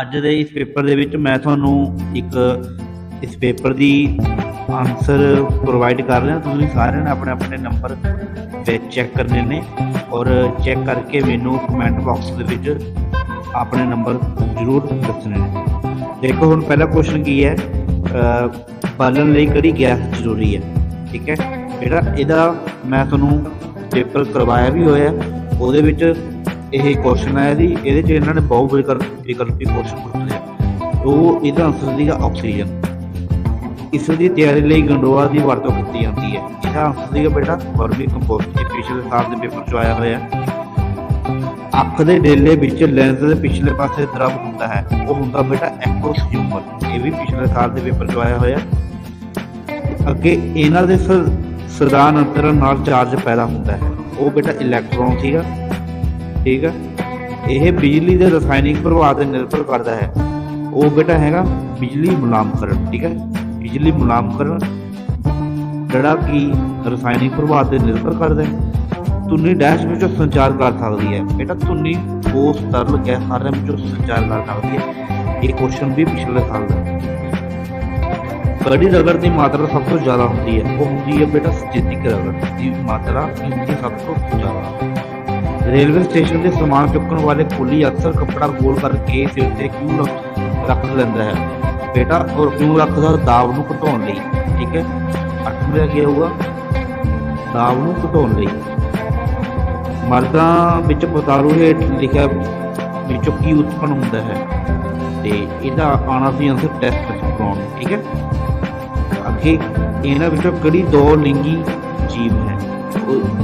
ਅੱਜ ਦੇ ਇਸ ਪੇਪਰ ਦੇ ਵਿੱਚ ਮੈਂ ਤੁਹਾਨੂੰ ਇੱਕ ਇਸ ਪੇਪਰ ਦੀ ਆਨਸਰ ਪ੍ਰੋਵਾਈਡ ਕਰ ਰਿਹਾ। ਤੁਸੀਂ ਸਾਰਿਆਂ ਨੇ ਆਪਣੇ ਆਪਣੇ ਨੰਬਰ ਵਿੱਚ ਚੈੱਕ ਕਰਨੇ ਨੇ ਔਰ ਚੈੱਕ ਕਰਕੇ ਮੈਨੂੰ ਕਮੈਂਟ ਬਾਕਸ ਦੇ ਵਿੱਚ ਆਪਣੇ ਨੰਬਰ ਜ਼ਰੂਰ ਦੱਸਣੇ ਨੇ। ਦੇਖੋ, ਹੁਣ ਪਹਿਲਾ ਕੁਐਸਚਨ ਕੀ ਹੈ? ਅਹ ਬਾਲਣ ਲਈ ਕਿਹੜੀ ਗੈਸ ਜ਼ਰੂਰੀ ਹੈ? ਠੀਕ ਹੈ? ਜਿਹੜਾ ਇਹਦਾ ਮੈਂ ਤੁਹਾਨੂੰ ਪੇਪਰ ਕਰਵਾਇਆ ਵੀ ਹੋਇਆ, ਉਹਦੇ ਵਿੱਚ ਇਹ ਕੁਐਸਚਨ ਆਇਆ ਜੀ, ਇਹਦੇ 'ਚ ਇਹਨਾਂ ਨੇ ਬਹੁਤ ਵਿਕਲਪੀ ਕੁਐਸਚਨ ਪੁੱਛੇ ਉਹ ਇਹਦਾ ਆਨਸਰ ਸੀਗਾ ਆਕਸੀਜਨ ਇਸ ਦੀ ਤਿਆਰੀ ਲਈ ਗੰਡੋਆ ਦੀ ਵਰਤੋਂ ਕੀਤੀ ਜਾਂਦੀ ਹੈ। ਇਹਦਾ ਆਨਸਰ ਸੀਗਾ ਬੇਟਾ, ਵਰਮੀ ਕੰਪੋਸਟ ਇਹ ਪਿਛਲੇ ਸਾਲ ਦੇ ਪੇਪਰ 'ਚ ਆਇਆ ਹੋਇਆ। ਅੱਖ ਦੇ ਡੇਲੇ ਵਿੱਚ ਲੈਂਸ ਦੇ ਪਿਛਲੇ ਪਾਸੇ ਦਰਬ ਹੁੰਦਾ ਹੈ। ਉਹ ਹੁੰਦਾ ਬੇਟਾ ਐਕੋਸਿਊਮਰ ਇਹ ਵੀ ਪਿਛਲੇ ਸਾਲ ਦੇ ਪੇਪਰ 'ਚ ਆਇਆ ਹੋਇਆ। ਅੱਗੇ ਇਹਨਾਂ ਦੇ ਸ- ਸਦਾਨ ਨਾਲ ਚਾਰਜ ਪੈਦਾ ਹੁੰਦਾ ਹੈ। ਉਹ ਬੇਟਾ ਇਲੈਕਟ੍ਰੋਨ ਸੀਗਾ। ਠੀਕ ਹੈ ਇਹ ਬਿਜਲੀ ਦੇ ਰਸਾਇਣਿਕ ਪ੍ਰਭਾਵ ਤੇ ਨਿਰਭਰ ਕਰਦਾ ਹੈ। ਉਹ ਬੇਟਾ ਹੈਗਾ ਬਿਜਲੀ ਮੁਲਾਮਕਰਨ ਠੀਕ ਹੈ ਬਿਜਲੀ ਮੁਲਾਮਕਰਨ ਜਿਹੜਾ ਕਿ ਰਸਾਇਣਿਕ ਪ੍ਰਭਾਵ ਤੇ ਨਿਰਭਰ ਕਰਦਾ ਹੈ। ਧੁਨੀ ਡੈਸ਼ ਵਿੱਚੋਂ ਸੰਚਾਰ ਕਰ ਸਕਦੀ ਹੈ। ਬੇਟਾ, ਧੁਨੀ ਠੋਸ ਤਰਲ ਗੈਸ ਸਾਰਿਆਂ ਵਿੱਚੋਂ ਸੰਚਾਰ ਕਰ ਸਕਦੀ ਹੈ। ਇਹ ਕੁਐਸਚਨ ਵੀ ਪਿਛਲੇ ਸਾਲ ਦਾ ਕੜੀ ਰਗੜ ਦੀ ਮਾਤਰਾ ਸਭ ਤੋਂ ਜ਼ਿਆਦਾ ਹੁੰਦੀ ਹੈ। ਉਹ ਹੁੰਦੀ ਹੈ ਬੇਟਾ ਸਥਿਤਿਕ ਰਗੜ, ਦੀ ਮਾਤਰਾ ਹੁੰਦੀ ਸਭ ਤੋਂ ਜ਼ਿਆਦਾ ਰੇਲਵੇ ਸਟੇਸ਼ਨ ਦੇ ਸਮਾਨ ਚੁੱਕਣ ਵਾਲੇ ਕੁਲੀ ਅਕਸਰ ਕੱਪੜਾ ਗੋਲ ਕਰਕੇ ਸਿਰ ਤੇ ਕਿਉਂ ਰੱਖ- ਲੈਂਦਾ ਹੈ। ਬੇਟਾ ਔਰ ਕਿਉਂ ਰੱਖਦਾ ਦਾਬ ਨੂੰ ਘਟਾਉਣ ਲਈ, ਠੀਕ ਹੈ? ਅੱਠਵਾਂ ਕੀ ਹੋਊਗਾ। ਦਾਬ ਨੂੰ ਘਟਾਉਣ ਲਈ। ਮਰਦਾਂ ਵਿੱਚ ਪਤਾਰੂ ਹੇਠ ਲਿਖਿਆ ਵਿੱਚੋਂ ਕੀ ਉਤਪਨ ਹੁੰਦਾ ਹੈ? ਤੇ ਇਹਦਾ ਆਣਾ ਸੀ ਆਨਸਰ ਟੈਸਟੋਸਟੇਰੋਨ ਠੀਕ ਹੈ? ਅੱਗੇ ਇਹਨਾਂ ਵਿੱਚੋਂ ਕਿਹੜੀ ਦੋ ਲਿੰਗੀ ਜੀਵ ਹੈ?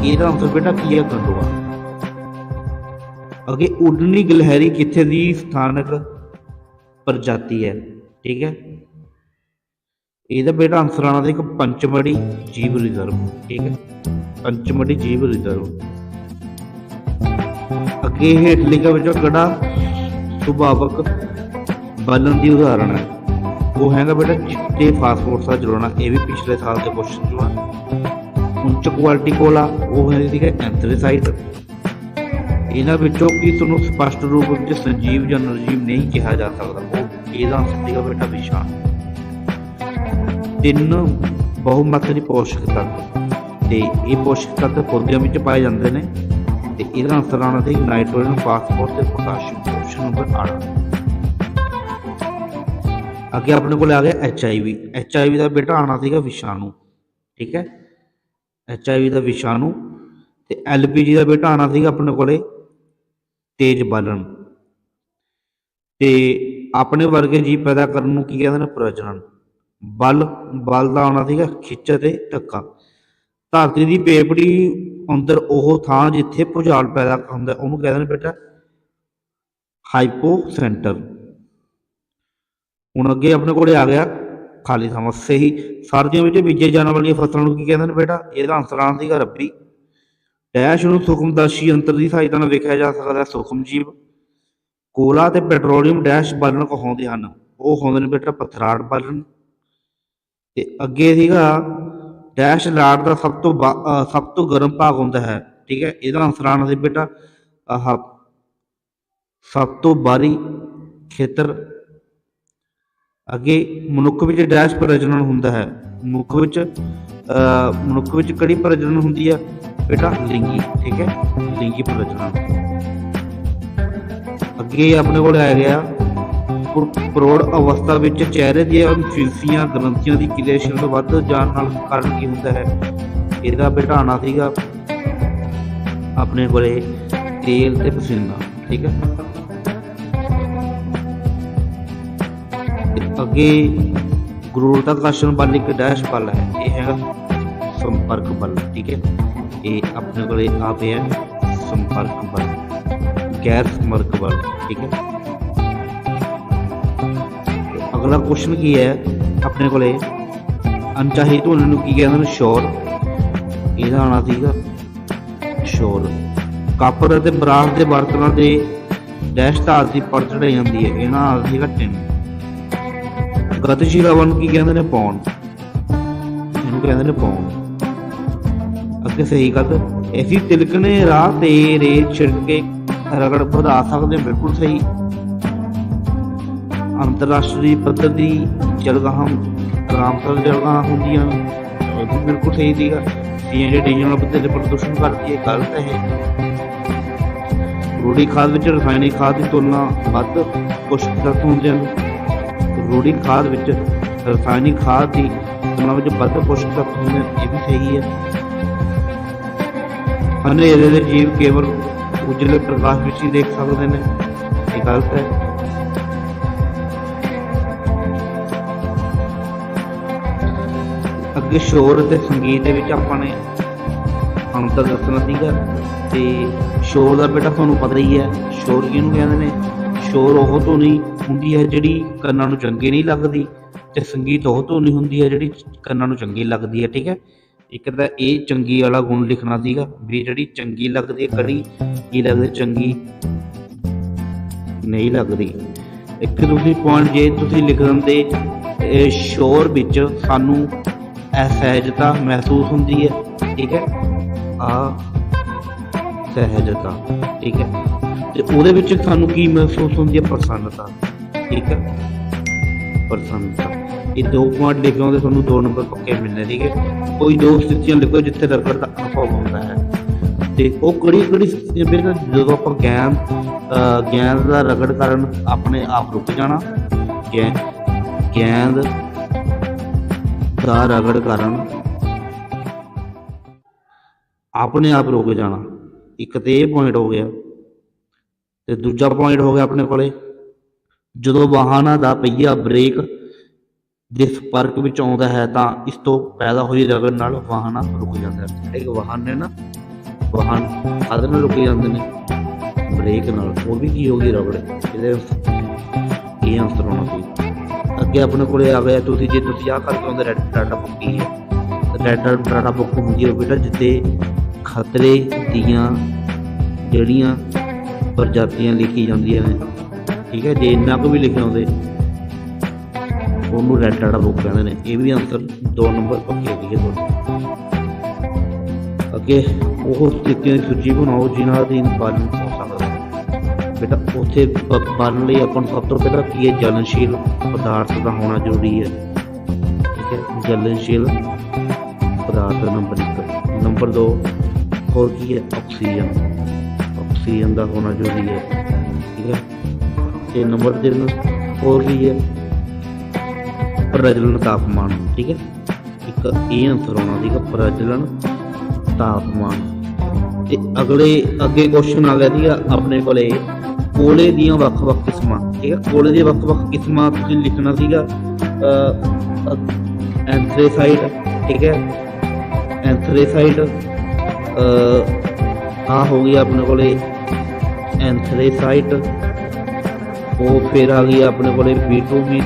ਇਹਦਾ ਆਨਸਰ ਬੇਟਾ ਕੀ ਹੈ? ਗੰਡੋਆ। ਅੱਗੇ ਉਡਣੀ ਗਿਲਹਰੀ ਕਿੱਥੇ ਦੀ? ਸਥਾਨਕ ਪ੍ਰਜਾਤੀ ਹੈ। ਠੀਕ ਹੈ। ਇਹਦਾ ਬੇਟਾ ਆਨਸਰ ਆਣਾ ਸੀ ਪੰਚਮੜੀ ਜੀਵ ਰਿਜ਼ਰਵ। ਠੀਕ ਹੈ। ਪੰਚਮੜੀ ਜੀਵ ਰਿਜ਼ਰਵ। ਅੱਗੇ ਹੇਠ ਲਿਖਿਆ ਵਿੱਚੋਂ ਕਿਹੜਾ? ਸੁਭਾਵਕ ਬਾਲਣ ਦੀ ਉਦਾਹਰਣ ਹੈ। ਉਹ ਹੈਗਾ ਬੇਟਾ ਚਿੱਟੇ ਫਾਸਫੋਰਸ ਦਾ ਜਲਾਉਣਾ ਇਹ ਵੀ ਪਿਛਲੇ ਸਾਲ ਦੇ ਕੁਐਸਚਨ ਚੋਂ ਆ ਉੱਚ ਕੁਆਲਿਟੀ ਕੋਲਾ ਉਹ ਹੈ ਸੀਗਾ ਐਂਥ੍ਰੇਸਾਈਟ ਇਹਨਾਂ ਵਿੱਚੋਂ ਕੀ ਤੁਹਾਨੂੰ ਸਪਸ਼ਟ ਰੂਪ ਵਿੱਚ ਸੰਜੀਵ ਜਾਂ ਨਿਰਜੀਵ ਨਹੀਂ ਕਿਹਾ ਜਾ ਸਕਦਾ? ਉਹ ਇਹਦਾ ਆਨਸਰ ਸੀਗਾ ਬੇਟਾ ਵਿਸ਼ਾਨ ਤਿੰਨ ਬਹੁਮਾਤਰੀ ਪੋਸ਼ਕ ਤੱਤ ਤੇ ਇਹ ਪੋਸ਼ਕ ਤੱਤ ਪੌਦਿਆਂ ਵਿੱਚ ਪਾਏ ਜਾਂਦੇ ਨੇ। ਤੇ ਇਹਦਾ ਆਨਸਰ ਆਉਣਾ ਸੀ ਨਾਈਟ੍ਰੋਜਨ ਫਾਸਫੋਰਸ ਤੇ ਪੋਟਾਸ਼ੀਅਮ। ਆਪਸ਼ਨ ਨੰਬਰ 8 ਅੱਗੇ ਆਪਣੇ ਕੋਲ ਆ ਗਿਆ H I V H I V ਦਾ ਬੇਟਾ ਆਣਾ ਸੀਗਾ ਵਿਸ਼ਾਣੂ। ਠੀਕ ਹੈ? ਐਚ ਆਈ ਵੀ ਦਾ ਵਿਸ਼ਾਣੂ। ਤੇ ਐਲ ਪੀ ਜੀ ਦਾ ਬੇਟਾ ਆਣਾ ਸੀਗਾ ਆਪਣੇ ਕੋਲੇ ਤੇਜ ਬਾਲਣ। ਤੇ ਆਪਣੇ ਵਰਗੇ ਜੀਵ ਪੈਦਾ ਕਰਨ ਨੂੰ ਕੀ ਕਹਿੰਦੇ ਨੇ? ਪ੍ਰਜਨਨ। ਬਲ ਬਲ ਦਾ ਆਉਣਾ ਸੀਗਾ ਖਿੱਚ ਤੇ ਧੱਕਾ। ਧਰਤੀ ਦੀ ਪੇਪੜੀ ਅੰਦਰ ਉਹ ਥਾਂ ਜਿੱਥੇ ਭੁਚਾਲ ਪੈਦਾ ਹੁੰਦਾ, ਉਹਨੂੰ ਕਹਿੰਦੇ ਨੇ ਬੇਟਾ ਹਾਈਪੋ ਸੈਂਟਰ ਹੁਣ ਅੱਗੇ ਆਪਣੇ ਕੋਲੇ ਆ ਗਿਆ, ਖਾਲੀ ਥਾਂ ਸਹੀ। ਸਰਦੀਆਂ ਵਿੱਚ ਬੀਜੇ ਜਾਣ ਵਾਲੀਆਂ ਫਸਲਾਂ ਨੂੰ ਕੀ ਕਹਿੰਦੇ ਨੇ ਬੇਟਾ? ਇਹਦਾ ਆਨਸਰ ਆਉਣਾ ਸੀਗਾ ਰੱਬੀ। ਡੈਸ਼ ਨੂੰ ਸੁਖਮਦਰਸ਼ੀ ਯੰਤਰ ਦੀ ਸਹਾਇਤਾ ਨਾਲ ਵੇਖਿਆ ਜਾ ਸਕਦਾ ਹੈ। ਸੁਖਮ ਜੀਵ ਕੋਲਾ ਤੇ ਪੈਟਰੋਲੀਅਮ ਡੈਸ਼ ਬਾਲਣ ਕਹਾਉਂਦੇ ਹਨ। ਉਹ ਹੁੰਦੇ ਨੇ ਬੇਟਾ ਪਥਰਾੜ ਬਾਲਣ। ਤੇ ਅੱਗੇ ਸੀਗਾ, ਡੈਸ਼ ਲਾੜ ਦਾ ਸਭ ਤੋਂ ਸਭ ਤੋਂ ਗਰਮ ਭਾਗ ਹੁੰਦਾ ਹੈ। ਠੀਕ ਹੈ, ਇਹਦਾ ਆਨਸਰ ਆਉਣਾ ਸੀ ਬੇਟਾ। ਆਹ, ਸਭ ਤੋਂ ਬਾਹਰੀ ਖੇਤਰ। ਅੱਗੇ ਮਨੁੱਖ ਵਿੱਚ ਡੈਸ਼ ਪ੍ਰਜਨਨ ਹੁੰਦਾ ਹੈ। ਮਨੁੱਖ ਵਿੱਚ, ਅਹ, ਮਨੁੱਖ ਵਿੱਚ ਕਿਹੜੀ ਪ੍ਰਜਨਨ ਹੁੰਦੀ ਹੈ? ਬੇਟਾ, ਲਿੰਗੀ, ਠੀਕ ਹੈ? ਲਿੰਗੀ ਪ੍ਰਜਨਨ ਅੱਗੇ ਆਪਣੇ ਕੋਲ ਆ ਗਿਆ ਪੁਰ- ਅਵਸਥਾ ਵਿੱਚ ਚਿਹਰੇ ਦੀਆਂ ਫਿਲਸੀਆਂ ਗ੍ਰੰਥੀਆਂ ਦੀ ਕਿਰਿਆਸ਼ੀਲਤਾ ਵੱਧ ਜਾਣ ਨਾਲ ਕਾਰਨ ਕੀ ਹੁੰਦਾ ਹੈ? ਇਹਦਾ ਬੇਟਾ ਸੀਗਾ ਆਪਣੇ ਕੋਲੇ ਤੇਲ ਤੇ ਪਸੀਨਾ, ਠੀਕ ਹੈ? ਅੱਗੇ ਗੁਰੂਤਾਕਰਸ਼ਣ ਬਲ ਇੱਕ ਡੈਸ਼ ਬਲ ਹੈ, ਇਹ ਹੈਗਾ ਸੰਪਰਕ ਬਲ ਠੀਕ ਹੈ? ਇਹ ਆਪਣੇ ਕੋਲੇ ਆ ਪਿਆ ਸੰਪਰਕ ਬਲ ਗੈਰ ਸੰਪਰਕ ਬਲ ਠੀਕ ਹੈ। ਅਗਲਾ ਕੁਐਸਚਨ ਕੀ ਹੈ? ਆਪਣੇ ਕੋਲੇ ਅਣਚਾਹੀ ਧੁਨ ਨੂੰ ਕੀ ਕਹਿੰਦੇ ਨੇ? ਸ਼ੋਰ ਇਹਦਾ ਆਣਾ ਸੀਗਾ। ਸ਼ੋਰ ਕਾਪਰ ਅਤੇ ਬਰਾਸ ਦੇ ਬਰਤਨਾਂ ਦੇ ਡੈਸ਼ ਧਾਤ ਦੀ ਪਰਤ ਚੜਾਈ ਜਾਂਦੀ ਹੈ। ਇਹਨਾਂ ਨਾਲ ਸੀਗਾ ਟਿਨ ਗਤੀਸ਼ੀਲ ਹਵਾ ਨੂੰ ਕੀ ਕਹਿੰਦੇ ਨੇ? ਪੌਣ। ਇਹਨੂੰ ਕਹਿੰਦੇ ਨੇ ਪੌਣ। ਅੱਗੇ ਸਹੀ ਗੱਲ। ਐਸੀ ਤਿਲਕਣੇ ਰਾਹ ਤੇ ਰੇਤ ਛਿੜਕ ਕੇ ਰਗੜ ਵਧਾ ਸਕਦੇ ਬਿਲਕੁਲ ਸਹੀ। ਅੰਤਰਰਾਸ਼ਟਰੀ ਪੱਧਰ ਦੀ ਜਲਗਾਹਾਂ ਰਾਮਸਰ ਜਲਗਾਹਾਂ ਹੁੰਦੀਆਂ ਉਹ ਵੀ ਬਿਲਕੁਲ ਸਹੀ ਸੀਗਾ ਸੀਐਨਜੀ ਡੀਜ਼ਲ ਪੱਧਰ ਤੇ ਪ੍ਰਦੂਸ਼ਣ ਕਰਦੀ ਹੈ ਗਲਤ ਹੈ। ਇਹ ਰੂੜੀ ਖਾਦ ਵਿੱਚ ਰਸਾਇਣਿਕ ਖਾਦ ਦੀ ਤੁਲਨਾ ਵੱਧ ਪੋਸ਼ਕ ਤੱਤ ਹੁੰਦੇ ਹਨ ਰੂੜੀ ਖਾਦ ਵਿੱਚ ਰਸਾਇਣਿਕ ਖਾਦ ਦੀ ਤੁਲਨਾ ਵਿੱਚ ਵੱਧ ਪੋਸ਼ਕ ਤੱਤ ਹੁੰਦੇ ਹਨ ਇਹ ਵੀ ਸਹੀ ਹੈ। ਹਨੇਰੇ ਦੇ ਜੀਵ ਕੇਵਲ ਉਜਲੇ ਪ੍ਰਕਾਸ਼ ਵਿੱਚ ਹੀ ਦੇਖ ਸਕਦੇ ਨੇ। ਇਹ ਗਲਤ ਹੈ। ਅੱਗੇ ਸ਼ੋਰ ਅਤੇ ਸੰਗੀਤ ਦੇ ਵਿੱਚ ਆਪਾਂ ਨੇ ਅੰਤਰ ਦੱਸਣਾ ਸੀਗਾ ਤੇ ਸ਼ੋਰ ਦਾ ਬੇਟਾ ਤੁਹਾਨੂੰ ਪਤਾ ਹੀ ਹੈ, ਸ਼ੋਰ ਕਿਹਨੂੰ ਕਹਿੰਦੇ ਨੇ? ਸ਼ੋਰ ਉਹ ਧੁਨੀ ਹੁੰਦੀ ਹੈ ਜਿਹੜੀ ਕੰਨਾਂ ਨੂੰ ਚੰਗੀ ਨਹੀਂ ਲੱਗਦੀ ਤੇ ਸੰਗੀਤ ਉਹ ਧੁਨੀ ਹੁੰਦੀ ਹੈ ਜਿਹੜੀ ਕੰਨਾਂ ਨੂੰ ਚੰਗੀ ਲੱਗਦੀ ਹੈ, ਠੀਕ ਹੈ? ਇੱਕ ਤਾਂ ਇਹ ਚੰਗੀ ਵਾਲਾ ਗੁਣ ਲਿਖਣਾ ਸੀਗਾ ਵੀ ਜਿਹੜੀ ਚੰਗੀ ਲੱਗਦੀ ਹੈ, ਕੜੀ ਕੀ ਲੱਗਦੀ ਚੰਗੀ ਨਹੀਂ ਲੱਗਦੀ। ਇੱਕ ਤੁਸੀਂ ਪੁਆਇੰਟ ਜੇ ਤੁਸੀਂ ਲਿਖ ਦਿੰਦੇ ਸ਼ੋਰ ਵਿੱਚ ਸਾਨੂੰ ਅਸਹਿਜਤਾ ਮਹਿਸੂਸ ਹੁੰਦੀ ਹੈ, ਠੀਕ ਹੈ? ਆ ਸਹਿਜਤਾ ਠੀਕ ਹੈ? ਤੇ ਉਹਦੇ ਵਿੱਚ ਸਾਨੂੰ ਕੀ ਮਹਿਸੂਸ ਹੁੰਦੀ ਹੈ? ਪ੍ਰਸੰਨਤਾ, ਠੀਕ ਹੈ? ਪ੍ਰਸੰਨਤਾ। ਇਹ ਦੋ ਪੁਆਇੰਟ ਲਿਖੇ ਹੁੰਦੇ ਤੁਹਾਨੂੰ ਦੋ ਨੰਬਰ ਪੱਕੇ ਮਿਲਣੇ ਠੀਕ ਹੈ ਕੋਈ ਦੋ ਸਥਿਤੀਆਂ ਲਿਖੋ ਜਿੱਥੇ ਰਗੜ ਦਾ ਅਨੁਭਵ ਹੁੰਦਾ ਹੈ। ਤੇ ਉਹ ਕਿਹੜੀ ਕਿਹੜੀ ਸਥਿਤੀਆਂ ਫਿਰ ਜਦੋਂ ਆਪਾਂ ਗਿਆਨ ਅਹ ਗਿਆਨ ਦਾ ਰਗੜ ਕਰਨ ਆਪਣੇ ਆਪ ਰੁਕ ਜਾਣਾ ਗੈਂਦ ਗਿਆਨ ਦਾ ਰਗੜ ਕਰਨ ਆਪਣੇ ਆਪ ਰੁਕ ਜਾਣਾ। ਇੱਕ ਤੇ ਇਹ ਪੁਆਇੰਟ ਹੋ ਗਿਆ, ਤੇ ਦੂਜਾ ਪੁਆਇੰਟ ਹੋ ਗਿਆ ਆਪਣੇ ਕੋਲੇ। ਜਦੋਂ ਵਾਹਨਾਂ ਦਾ ਪਹੀਆ ਬ੍ਰੇਕ ਦੇ ਸੰਪਰਕ ਵਿੱਚ ਆਉਂਦਾ ਹੈ ਤਾਂ ਇਸ ਤੋਂ ਪੈਦਾ ਹੋਈ ਰਗੜ ਨਾਲ ਵਾਹਨ ਰੁਕ ਜਾਂਦਾ ਹੈ। ਇੱਕ ਵਾਹਨ ਨੇ ਨਾ, ਵਾਹਨ ਆਦਰ ਨਾਲ ਰੁਕ ਜਾਂਦੇ ਨੇ, ਬ੍ਰੇਕ ਨਾਲ ਉਹ ਵੀ ਕੀ ਹੋ ਗਈ ਰਗੜ? ਇਹਦੇ ਇਹ ਆਨਸਰ ਹੋਣਾ ਸੀ। ਅੱਗੇ ਆਪਣੇ ਕੋਲੇ ਆ ਗਿਆ, ਤੁਸੀਂ ਜੇ ਤੁਸੀਂ ਆਹ ਕਰਕੇ ਆਉਂਦੇ ਰੈੱਡ ਡਾਟਾ ਬੁੱਕ ਕੀ ਹੈ? ਰੈਡ ਡਾਟਾ ਬੁੱਕ ਹੁੰਦੀ ਹੈ ਬੇਟਾ ਜਿੱਤੇ ਖਤਰੇ ਦੀਆਂ ਜਿਹੜੀਆਂ ਪ੍ਰਜਾਤੀਆਂ ਲਿਖੀ ਜਾਂਦੀਆਂ ਨੇ। ਠੀਕ ਹੈ, ਜੇ ਇੰਨਾ ਕੁ ਵੀ ਲਿਖਿਆ ਹੁੰਦੇ ਉਹਨੂੰ ਰੈਡ ਵਾਲਾ ਬੁੱਕ ਕਹਿੰਦੇ ਨੇ। ਇਹ ਵੀ ਆਨਸਰ ਦੋ ਨੰਬਰ ਪੱਕੇ ਸੀਗੇ ਤੁਹਾਡੇ। ਅੱਗੇ ਉਹ ਸਥਿਤੀਆਂ ਦੀ ਸੂਚੀ ਬਣਾਓ ਜਿਨ੍ਹਾਂ ਦੀ ਪਾਲਣ ਹੋ। ਸਕਦਾ ਬੇਟਾ, ਉੱਥੇ ਪਾਲਣ ਲਈ ਆਪਾਂ ਨੂੰ ਸਭ ਤੋਂ ਪਹਿਲਾਂ ਕੀ ਹੈ? ਜਲਨਸ਼ੀਲ ਪਦਾਰਥ ਦਾ ਹੋਣਾ ਜ਼ਰੂਰੀ ਹੈ। ਠੀਕ ਹੈ? ਜਲਨਸ਼ੀਲ ਪਦਾਰਥ ਨੰਬਰ 1 ਨੰਬਰ 2 ਹੋਰ ਕੀ ਹੈ? ਆਕਸੀਜਨ। ਆਕਸੀਜਨ ਦਾ ਹੋਣਾ ਜ਼ਰੂਰੀ ਹੈ। ਠੀਕ ਹੈ? ਤੇ ਨੰਬਰ 3 ਹੋਰ ਕੀ ਹੈ? ਪ੍ਰਜਲਨ ਤਾਪਮਾਨ, ਠੀਕ ਹੈ? ਇੱਕ ਇਹ ਆਨਸਰ ਆਉਣਾ ਸੀਗਾ ਪ੍ਰਜਲਨ ਤਾਪਮਾਨ। ਤੇ ਅਗਲੇ, ਅੱਗੇ ਕੁਐਸਚਨ ਆ ਗਿਆ ਸੀਗਾ ਆਪਣੇ ਕੋਲੇ ਕੋਲੇ ਦੀਆਂ ਵੱਖ-ਵੱਖ ਕਿਸਮਾਂ, ਠੀਕ ਹੈ? ਕੋਲੇ ਦੀਆਂ ਵੱਖ-ਵੱਖ ਕਿਸਮਾਂ ਤੁਸੀਂ ਲਿਖਣਾ ਸੀਗਾ ਐਂਥ੍ਰੇਸਾਈਡ, ਠੀਕ ਹੈ? ਐਂਥ੍ਰੇਸਾਈਡ ਆ ਹੋ ਗਈ ਆਪਣੇ ਕੋਲੇ ਐਂਥ੍ਰੇਸਾਈਟ ਉਹ ਫਿਰ ਆ ਗਈ ਆਪਣੇ ਕੋਲੇ ਬੀਟੂਮਿਨ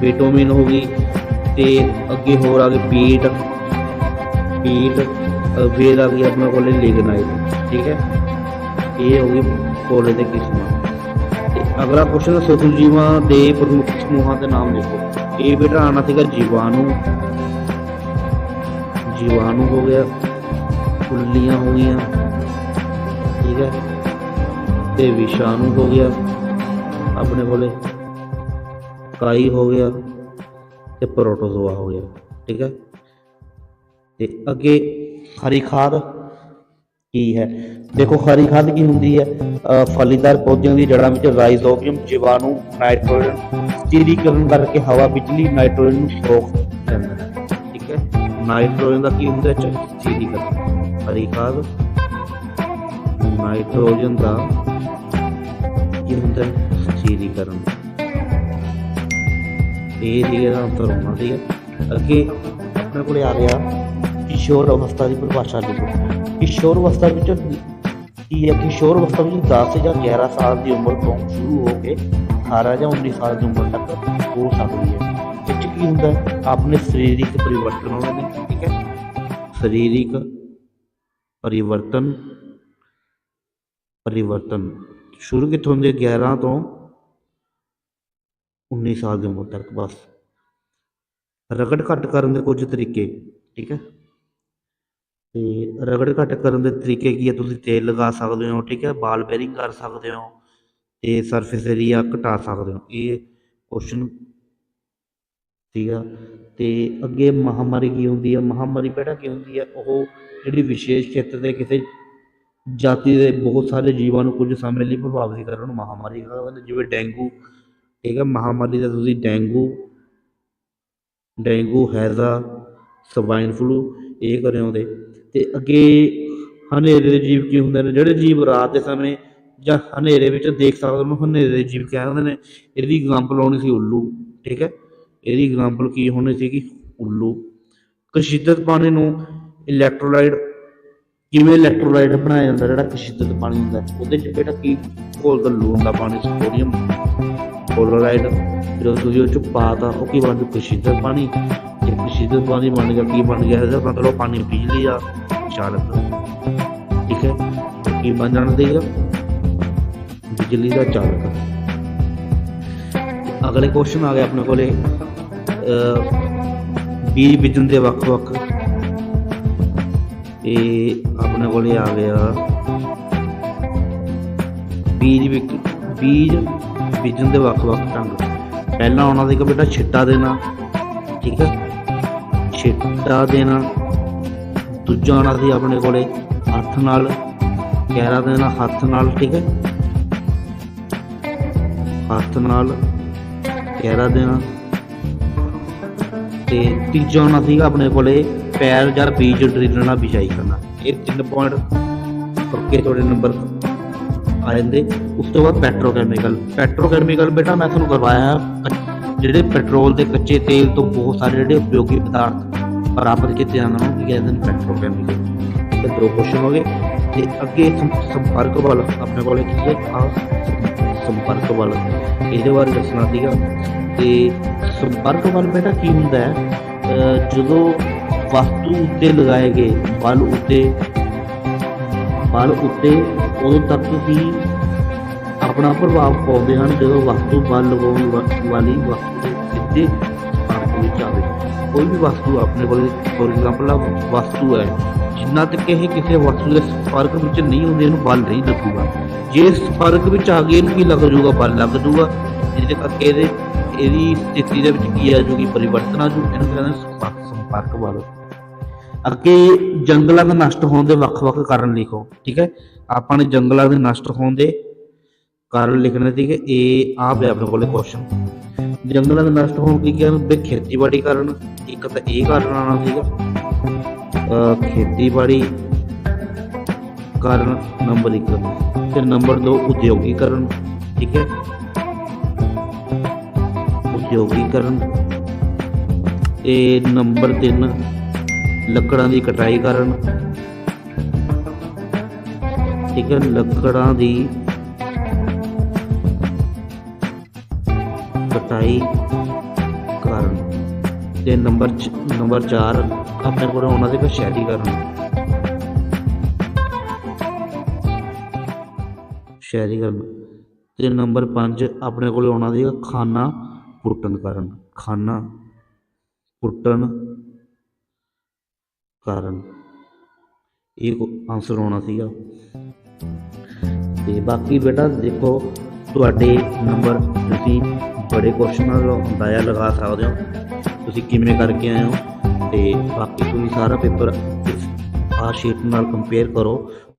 ਬੀਟੂਮਿਨ ਹੋ ਗਈ ਤੇ ਅੱਗੇ ਹੋਰ ਆ ਗਈ ਪੀਟ ਪੀਟ ਵੇਦ ਆ ਗਈ ਆਪਣੇ ਕੋਲੇ ਲਿਗਨਾਈਟ ਠੀਕ ਹੈ? ਇਹ ਹੋ ਗਈ ਕੋਲੇ ਦੇ ਕਿਸਮਾਂ। ਤੇ ਅਗਲਾ ਕੁਐਸਚਨ ਸਤੂ ਜੀਵਾਂ ਦੇ ਪ੍ਰਮੁੱਖ ਸਮੂਹਾਂ ਦੇ ਨਾਮ ਲਿਖੋ। ਇਹ ਬੇਟਾ ਆਣਾ ਸੀਗਾ ਜੀਵਾਣੂ। ਜੀਵਾਣੂ ਹੋ ਗਿਆ ਫੁੱਲੀਆਂ ਹੋ ਗਈਆਂ, ਠੀਕ ਹੈ? ਤੇ ਵਿਸ਼ਾਣੂ ਹੋ ਗਿਆ ਆਪਣੇ ਕੋਲੇ। ਕਾਈ ਹੋ ਗਿਆ ਤੇ ਪ੍ਰੋਟੋਜ਼ੋਆ ਹੋ ਗਿਆ, ਠੀਕ ਹੈ? ਤੇ ਅੱਗੇ ਹਰੀ ਖਾਦ ਕੀ ਹੈ? ਦੇਖੋ, ਹਰੀ ਖਾਦ ਕੀ ਹੁੰਦੀ ਹੈ? ਫਲੀਦਾਰ ਪੌਦਿਆਂ ਦੀ ਜੜ੍ਹਾਂ ਵਿੱਚ ਰਾਈਜ਼ੋਬੀਅਮ ਜੀਵਾਣੂ, ਨਾਈਟ੍ਰੋਜਨ ਸਥਿਰੀਕਰਨ ਕਰਕੇ ਹਵਾ ਵਿਚਲੀ ਨਾਈਟ੍ਰੋਜਨ ਨੂੰ ਸੋਖ ਲੈਂਦਾ ਹੈ, ਠੀਕ ਹੈ? ਨਾਈਟ੍ਰੋਜਨ ਦਾ ਕੀ ਹੁੰਦਾ ਹੈ? ਸਥਿਰੀਕਰਨ ਹਰੀ ਖਾਦ, ਨਾਈਟ੍ਰੋਜਨ ਦਾ ਕੀ ਹੁੰਦਾ ਸਥਿਰੀਕਰਨ ਇਹ ਦੀ ਦਾ ਅੰਤਰ ਹੋਣਾ ਠੀਕ ਅੱਗੇ ਆਪਣੇ ਕੋਲੇ ਆ ਗਿਆ ਕਿਸ਼ੋਰ ਅਵਸਥਾ ਦੀ ਪਰਿਭਾਸ਼ਾ ਲਿਖੋ ਕਿਸ਼ੋਰ ਅਵਸਥਾ ਵਿੱਚ ਕੀ ਹੈ? ਕਿਸ਼ੋਰ ਅਵਸਥਾ ਵਿੱਚ 10 ਜਾਂ 11 ਸਾਲ ਦੀ ਉਮਰ ਤੋਂ ਸ਼ੁਰੂ ਹੋ ਕੇ 18 ਜਾਂ 19 ਸਾਲ ਦੀ ਉਮਰ ਤੱਕ ਹੋ ਸਕਦੀ ਹੈ। ਇਹ 'ਚ ਕੀ ਹੁੰਦਾ ਆਪਣੇ ਸਰੀਰਕ ਪਰਿਵਰਤਨ ਹੋਣੇ ਨੇ ਠੀਕ ਹੈ। ਸਰੀਰਿਕ ਪਰਿਵਰਤਨ ਪਰਿਵਰਤਨ। ਸ਼ੁਰੂ ਕਿੱਥੋਂ ਹੁੰਦੇ 11 ਤੋਂ 19 ਸਾਲ ਦੀ ਉਮਰ ਤੱਕ ਬਸ। ਰਗੜ ਘੱਟ ਕਰਨ ਦੇ ਕੁਝ ਤਰੀਕੇ, ਠੀਕ ਹੈ? ਤੇ ਰਗੜ ਘੱਟ ਕਰਨ ਦੇ ਤਰੀਕੇ ਕੀ ਹੈ? ਤੁਸੀਂ ਤੇਲ ਲਗਾ ਸਕਦੇ ਹੋ, ਠੀਕ ਹੈ? ਬਾਲ ਬੇਰਿੰਗ ਕਰ ਸਕਦੇ ਹੋ ਤੇ ਸਰਫੇਸ ਏਰੀਆ ਘਟਾ ਸਕਦੇ ਹੋ। ਇਹ ਕੁਐਸਚਨ ਆ ਤੇ ਅੱਗੇ ਮਹਾਮਾਰੀ ਕੀ ਹੁੰਦੀ ਹੈ? ਮਹਾਮਾਰੀ ਪਹਿਲਾਂ ਕੀ ਹੁੰਦੀ ਹੈ? ਉਹ ਜਿਹੜੀ ਵਿਸ਼ੇਸ਼ ਖੇਤਰ ਦੇ ਕਿਸੇ ਜਾਤੀ ਦੇ ਬਹੁਤ ਸਾਰੇ ਜੀਵਾਂ ਨੂੰ ਕੁਝ ਸਮੇਂ ਲਈ ਪ੍ਰਭਾਵਿਤ ਕਰਨ ਨੂੰ ਮਹਾਮਾਰੀ ਕਹਿੰਦੇ ਜਿਵੇਂ ਡੇਂਗੂ ਠੀਕ ਹੈ ਮਹਾਮਾਰੀ ਦਾ ਤੁਸੀਂ ਡੇਂਗੂ ਡੇਂਗੂ, ਹੈਜ਼ਾ, ਸਵਾਈਨ ਫਲੂ, ਇਹ ਕਰਿਓ ਦੇ ਤੇ ਅੱਗੇ ਹਨੇਰੇ ਦੇ ਜੀਵ ਕੀ ਹੁੰਦੇ ਨੇ? ਜਿਹੜੇ ਜੀਵ ਰਾਤ ਦੇ ਸਮੇਂ ਜਾਂ ਹਨੇਰੇ ਵਿੱਚ ਦੇਖ ਸਕਦੇ ਹੋ ਹਨੇਰੇ ਦੇ ਜੀਵ ਕਹਿੰਦੇ ਨੇ, ਇਹਦੀ ਐਗਜ਼ਾਮਪਲ ਹੋਣੀ ਸੀ ਉੱਲੂ, ਠੀਕ ਹੈ? ਇਹਦੀ ਐਗਜ਼ਾਮਪਲ ਕੀ ਹੋਣੀ ਸੀਗੀ? ਉੱਲੂ। ਕਸ਼ਿਦਤ ਪਾਣੀ ਨੂੰ ਇਲੈਕਟ੍ਰੋਲਾਈਟ ਕਿਵੇਂ ਇਲੈਕਟ੍ਰੋਲਾਈਟ ਬਣਾਇਆ ਜਾਂਦਾ, ਜਿਹੜਾ ਕਸ਼ਿਦਤ ਪਾਣੀ ਹੁੰਦਾ, ਉਹਦੇ ਚ ਜਿਹੜਾ ਕੀ ਘੋਲਦਾ ਲੂਣ ਦਾ ਪਾਣੀ ਸੋਡੀਅਮ ਕਲੋਰਾਈਡ ਜਦੋਂ ਤੁਸੀਂ ਉਹ ਚ ਪਾਤਾ ਉਹ ਕੀ ਬਣ ਜੂ ਕਸ਼ਿਦਤ ਪਾਣੀ। ਜੇ ਕਸ਼ਿਦਤ ਪਾਣੀ ਬਣ ਗਿਆ ਕੀ ਬਣ ਗਿਆ? ਇਹਦਾ ਮਤਲਬ ਪਾਣੀ ਬਿਜਲੀ ਆ ਚਾਲਕ ਠੀਕ ਹੈ? ਕੀ ਬਣ ਜਾਣਾ ਦੇਗਾ ਬਿਜਲੀ ਦਾ ਚਾਲਕ ਅਗਲੇ ਕੁਐਸਚਨ ਆ ਗਿਆ ਆਪਣੇ ਕੋਲੇ। ਅਹ, ਬੀਜ ਬੀਜਣ ਦੇ ਵੱਖ-ਵੱਖ। ਇਹ ਆਪਣੇ ਕੋਲੇ ਆ ਗਿਆ। ਬੀਜ ਬੀਜ ਬੀਜਣ ਦੇ ਵੱਖ-ਵੱਖ ਢੰਗ ਪਹਿਲਾਂ ਉਹਨਾਂ ਦੇ ਇੱਕ ਬੇਟਾ ਛਿੱਟਾ ਦੇਣਾ, ਠੀਕ ਹੈ? ਛਿੱਟਾ ਦੇਣਾ। ਦੂਜਾ ਆਉਣਾ ਸੀ ਆਪਣੇ ਕੋਲੇ ਹੱਥ ਨਾਲ ਗਹਿਰਾ ਦੇਣਾ ਹੱਥ ਨਾਲ, ਠੀਕ ਹੈ? ਹੱਥ ਨਾਲ ਕਹਿਰਾ ਦੇਣਾ। ਤੇ ਤੀਜਾ ਆਉਣਾ ਸੀਗਾ ਆਪਣੇ ਕੋਲੇ ਪੈਰ ਜਾਂ ਬੀਜ ਡਰਿਲ ਨਾਲ ਬਿਜਾਈ ਕਰਨਾ। ਇਹ ਤਿੰਨ ਪੁਆਇੰਟ ਪੱਕੇ ਤੁਹਾਡੇ ਨੰਬਰ ਆ ਜਾਂਦੇ ਉਸ ਤੋਂ ਬਾਅਦ ਪੈਟਰੋਕੈਮੀਕਲ ਪੈਟਰੋਕੈਮੀਕਲ ਬੇਟਾ, ਮੈਂ ਤੁਹਾਨੂੰ ਕਰਵਾਇਆ ਜਿਹੜੇ ਪੈਟਰੋਲ ਦੇ ਕੱਚੇ ਤੇਲ ਤੋਂ ਬਹੁਤ ਸਾਰੇ ਜਿਹੜੇ ਉਪਯੋਗੀ ਪਦਾਰਥ ਪ੍ਰਾਪਤ ਕੀਤੇ ਜਾਂਦੇ ਨੇ, ਕੀ ਕਹਿੰਦੇ ਨੇ ਪੈਟਰੋਕੈਮੀਕਲ ਤੇ ਦੋ ਕੁਐਸਚਨ ਹੋ ਗਏ। ਤੇ ਅੱਗੇ ਸੰਪਰਕ ਬਲ ਆਪਣੇ ਕੋਲ ਕੀ ਹੈ ਆ ਸੰਪਰਕ ਬਲ ਇਹਦੇ ਬਾਰੇ ਦੱਸਣਾ ਸੀਗਾ। ਤੇ ਸੰਪਰਕ ਬਲ ਬੇਟਾ ਕੀ ਹੁੰਦਾ ਹੈ? ਜਦੋਂ ਵਸਤੂ ਉੱਤੇ ਲਗਾਏ ਗਏ ਬਲ ਉੱਤੇ ਬਲ ਉੱਤੇ ਉਦੋਂ ਤੱਕ ਹੀ ਆਪਣਾ ਪ੍ਰਭਾਵ ਪਾਉਂਦੇ ਹਨ ਜਦੋਂ ਵਸਤੂ ਬਲ ਲਗਾਉਣ ਵਾਲੀ ਵਸਤੂ ਸਿੱਧੇ ਸੰਪਰਕ ਵਿੱਚ ਆਵੇ। ਕੋਈ ਵੀ ਵਸਤੂ ਆਪਣੇ ਕੋਲ ਫੋਰ ਐਗਜ਼ਾਮਪਲ ਆ, ਵਸਤੂ ਹੈ, ਜਿੰਨਾ ਤੱਕ ਇਹ ਕਿਸੇ ਵਸਤੂ ਦੇ ਸੰਪਰਕ ਵਿੱਚ ਨਹੀਂ ਹੁੰਦੀ ਇਹਨੂੰ ਬਲ ਨਹੀਂ ਲੱਗੂਗਾ। ਜੇ ਸੰਪਰਕ ਵਿੱਚ ਆ ਗਏ, ਇਹਨੂੰ ਕੀ ਲੱਗ ਜਾਊਗਾ? ਬਲ ਲੱਗ ਜਾਊਗਾ। ਜਿਹਦੇ ਕਰਕੇ ਇਹਦੇ, ਇਹਦੀ ਸਥਿਤੀ ਦੇ ਵਿੱਚ ਕੀ ਆ ਜਾਊਗੀ? ਪਰਿਵਰਤਨ ਆ ਜੂ ਇਹਨੂੰ ਕਹਿੰਦੇ ਸੰਪਰਕ ਸੰਪਰਕ ਬਲ। ਅੱਗੇ ਜੰਗਲਾਂ ਦੇ ਨਸ਼ਟ ਹੋਣ ਦੇ ਵੱਖ-ਵੱਖ ਕਾਰਨ ਲਿਖੋ, ਠੀਕ ਹੈ? ਆਪਾਂ ਨੇ ਜੰਗਲਾਂ ਦੇ ਨਸ਼ਟ ਹੋਣ ਦੇ ਕਾਰਨ ਲਿਖਣੇ ਸੀਗੇ, ਇਹ ਆ ਪਿਆ ਆਪਣੇ ਕੋਲੇ ਕੁਐਸਚਨ ਜੰਗਲਾਂ ਦੇ ਨਸ਼ਟ ਹੋਣ ਕੀ ਕਾਰਨ? ਵੀ ਖੇਤੀਬਾੜੀ ਕਾਰਨ, ਇੱਕ ਤਾਂ ਇਹ ਕਾਰਨ ਆਣਾ ਸੀਗਾ। ਖੇਤੀਬਾੜੀ ਕਾਰਨ ਨੰਬਰ 1 ਫਿਰ ਨੰਬਰ 2 ਉਦਯੋਗੀਕਰਨ, ਠੀਕ ਹੈ? ਉਦਯੋਗੀਕਰਨ, ਇਹ ਨੰਬਰ 3 ਲੱਕੜਾਂ ਦੀ ਕਟਾਈ ਕਰਨ। ਠੀਕ ਹੈ, ਲੱਕੜਾਂ ਦੀ ਕਟਾਈ ਕਾਰਨ। ਤੇ ਨੰਬਰ ਨੰਬਰ 4 ਆਪਣੇ ਕੋਲ ਉਹਨਾਂ ਦੇ ਸ਼ਹਿਰੀਕਰਨ ਸ਼ਹਿਰੀਕਰਨ ਤੇ ਨੰਬਰ 5 ਆਪਣੇ ਕੋਲ ਆਉਣਾ ਸੀਗਾ ਖਾਨਾ ਪੁੱਟਣ ਕਾਰਨ। ਖਾਨਾ ਪੁੱਟਣ ਕਾਰਨ। ਇਹ ਆਨਸਰ ਹੋਣਾ ਸੀਗਾ। ਤੇ ਬਾਕੀ ਬੇਟਾ ਦੇਖੋ, ਤੁਹਾਡੇ ਨੰਬਰ ਤੁਸੀਂ ਬੜੇ ਕੁਐਸਚਨਾਂ ਦਾ ਅੰਦਾਜ਼ਾ ਲਗਾ ਸਕਦੇ ਹੋ। ਤੁਸੀਂ ਕਿਵੇਂ ਕਰਕੇ ਆਏ ਹੋ? ਤੇ ਬਾਕੀ ਤੁਸੀਂ ਸਾਰਾ ਪੇਪਰ ਆ ਸ਼ੀਟ ਨਾਲ ਕੰਪੇਅਰ ਕਰੋ।